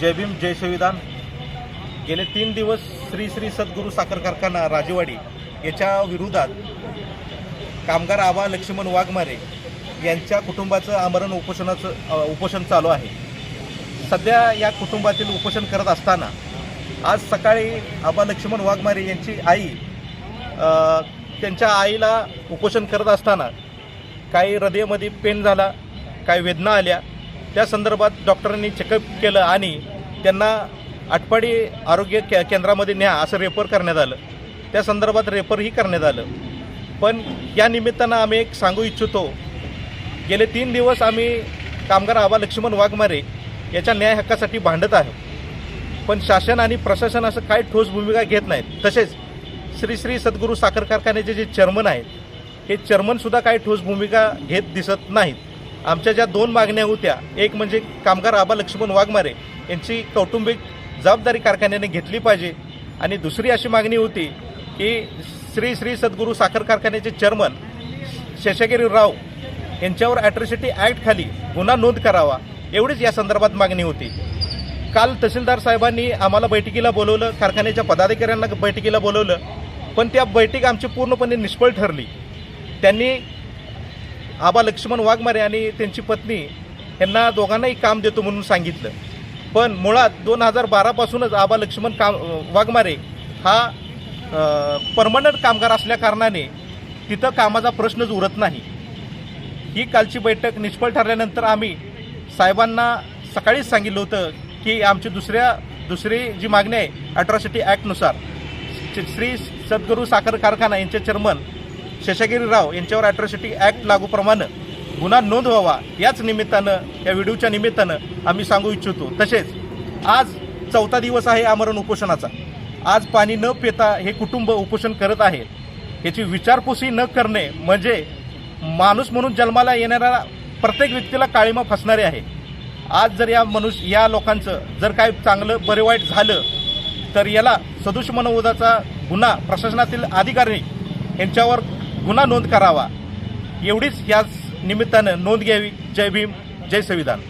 जय भीम जय संविधान. गेले तीन दिवस श्री श्री सद्गुरू साखर कारखाना राजेवाडी याच्या विरोधात कामगार आबा लक्ष्मण वाघमारे यांच्या कुटुंबाचं आमरण उपोषणाचं उपोषण चालू आहे. सध्या या कुटुंबातील उपोषण करत असताना आज सकाळी आबा लक्ष्मण वाघमारे यांची आई त्यांच्या आईला उपोषण करत असताना काही हृदयामध्ये पेन झाला काही वेदना आल्या. त्या संदर्भात डॉक्टरांनी चेकअप केलं आणि त्यांना आटपाडी आरोग्य के केंद्रामध्ये न्या असं रेफर करण्यात आलं. त्या संदर्भात रेफरही करण्यात आलं. पण या निमित्तानं आम्ही एक सांगू इच्छितो गेले तीन दिवस आम्ही कामगार आबा लक्ष्मण वाघमारे याच्या न्याय हक्कासाठी भांडत आहे पण शासन आणि प्रशासन असं काय ठोस भूमिका घेत नाहीत. तसेच श्री श्री सद्गुरू साखर कारखान्याचे जे चेअरमन आहेत हे चेअरमनसुद्धा काही ठोस भूमिका घेत दिसत नाहीत. आमच्या ज्या दोन मागण्या होत्या एक म्हणजे कामगार आबा लक्ष्मण वाघमारे यांची कौटुंबिक जबाबदारी कारखान्याने घेतली पाहिजे आणि दुसरी अशी मागणी होती की श्री श्री सद्गुरू साखर कारखान्याचे चेअरमन शेषगिरी राव यांच्यावर ॲट्रॉसिटी ॲक्टखाली गुन्हा नोंद करावा एवढीच या संदर्भात मागणी होती. काल तहसीलदार साहेबांनी आम्हाला बैठकीला बोलवलं कारखान्याच्या पदाधिकाऱ्यांना बैठकीला बोलवलं पण त्या बैठक आमची पूर्णपणे निष्फळ ठरली. त्यांनी आबा लक्ष्मण वाघमारे आणि त्यांची पत्नी यांना दोघांनाही काम देतो म्हणून सांगितलं. पण मुळात दोन हजार बारापासूनच आबा लक्ष्मण काम वाघमारे हा परमनंट कामगार असल्याकारणाने तिथं कामाचा प्रश्नच उरत नाही. ही कालची बैठक निष्फळ ठरल्यानंतर आम्ही साहेबांना सकाळीच सांगितलं होतं की आमची दुसऱ्या दुसरी जी मागणी आहे अट्रॉसिटी ॲक्टनुसार श्री सद्गुरू साखर कारखाना यांचे चेअरमन शशागिरी राव यांच्यावर अॅट्रॉसिटी ॲक्ट लागूप्रमाणे गुन्हा नोंद व्हावा याच निमित्तानं या व्हिडिओच्या निमित्तानं आम्ही सांगू इच्छितो. तसेच आज चौथा दिवस आहे आमरण उपोषणाचा. आज पाणी न पिता हे कुटुंब उपोषण करत आहे. याची विचारपुसी न करणे म्हणजे माणूस म्हणून जन्माला येणाऱ्या प्रत्येक व्यक्तीला काळीमा फसणारे आहे. आज जर या मनुष्य या लोकांचं जर काय चांगलं बरे वाईट झालं तर याला सदुष मनोवधाचा गुन्हा प्रशासनातील अधिकारी यांच्यावर गुन्हा नोंद करावा. एवढीच याच निमित्तानं नोंद घ्यावी. जय भीम जय संविधान.